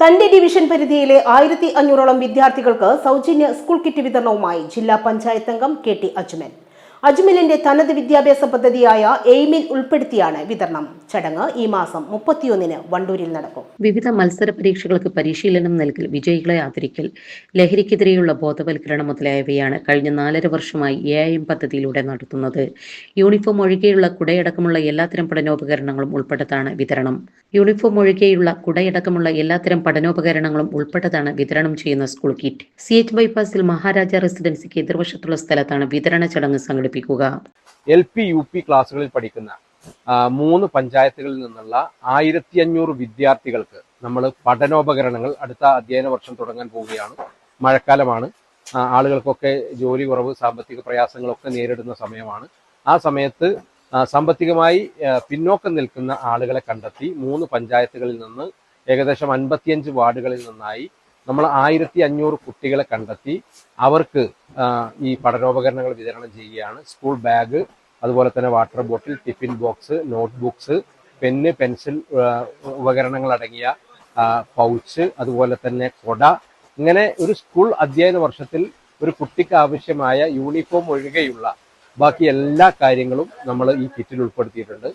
തന്റെ ഡിവിഷൻ പരിധിയിലെ ആയിരത്തി അഞ്ഞൂറോളം വിദ്യാർത്ഥികൾക്ക് സൗജന്യ സ്കൂൾ കിറ്റ് വിതരണവുമായി ജില്ലാ പഞ്ചായത്ത് അംഗം കെ ടി അജ്മൽ. അജ്മലിന്റെ തനത് വിദ്യാഭ്യാസ പദ്ധതിയായ എയിമിൽ ഉൾപ്പെടുത്തിയാണ് വിതരണം. ചടങ്ങ് ഈ മാസം മുപ്പത്തിയൊന്നിന് വണ്ടൂരിൽ നടക്കും. വിവിധ മത്സര പരീക്ഷകൾക്ക് പരിശീലനം നൽകൽ വിജയികളെ ആദരിക്കൽ ലഹരിക്കെതിരെയുള്ള ബോധവൽക്കരണം മുതലായവയാണ് കഴിഞ്ഞ നാലര വർഷമായി എ ഐ എം പദ്ധതിയിലൂടെ നടത്തുന്നത്. യൂണിഫോം ഒഴികെയുള്ള കുടയടക്കമുള്ള എല്ലാത്തരം പഠനോപകരണങ്ങളും ഉൾപ്പെട്ടതാണ് വിതരണം. യൂണിഫോം ഒഴികെയുള്ള കുടയടക്കമുള്ള എല്ലാത്തരം പഠനോപകരണങ്ങളും ഉൾപ്പെട്ടതാണ് വിതരണം ചെയ്യുന്ന സ്കൂൾ കിറ്റ്. സി എച്ച് ബൈപ്പാസിൽ മഹാരാജ റെസിഡൻസിക്ക് എതിർവശത്തുള്ള സ്ഥലത്താണ് വിതരണ ചടങ്ങ് സംഘടിപ്പിക്കുക എൽ പി യു പി ക്ലാസ്സുകളിൽ പഠിക്കുന്ന മൂന്ന് പഞ്ചായത്തുകളിൽ നിന്നുള്ള ആയിരത്തി അഞ്ഞൂറ് വിദ്യാർത്ഥികൾക്ക് നമ്മൾ പഠനോപകരണങ്ങൾ അടുത്ത അധ്യയന വർഷം തുടങ്ങാൻ പോവുകയാണ്. മഴക്കാലമാണ്. ആളുകൾക്കൊക്കെ ജോലി കുറവ് സാമ്പത്തിക പ്രയാസങ്ങളൊക്കെ നേരിടുന്ന സമയമാണ്. ആ സമയത്ത് സാമ്പത്തികമായി പിന്നോക്കം നിൽക്കുന്ന ആളുകളെ കണ്ടെത്തി മൂന്ന് പഞ്ചായത്തുകളിൽ നിന്ന് ഏകദേശം അൻപത്തിയഞ്ച് വാർഡുകളിൽ നിന്നായി നമ്മൾ ആയിരത്തി അഞ്ഞൂറ് കുട്ടികളെ കണ്ടെത്തി അവർക്ക് ഈ പഠനോപകരണങ്ങൾ വിതരണം ചെയ്യുകയാണ്. സ്കൂൾ ബാഗ് അതുപോലെ തന്നെ water bottle tiffin box notebooks pen pencil ഉപകരണങ്ങൾ അടങ്ങിയ പൗച്ച് അതുപോലെ തന്നെ കൊട. ഇങ്ങനെ ഒരു സ്കൂൾ അധ്യയന വർഷത്തിൽ ഒരു കുട്ടിക്ക് ആവശ്യമായ യൂണിഫോം ഒഴികെയുള്ള ബാക്കി എല്ലാ കാര്യങ്ങളും നമ്മൾ ഈ കിറ്റിൽ ഉൾപ്പെടുത്തിയിട്ടുണ്ട്.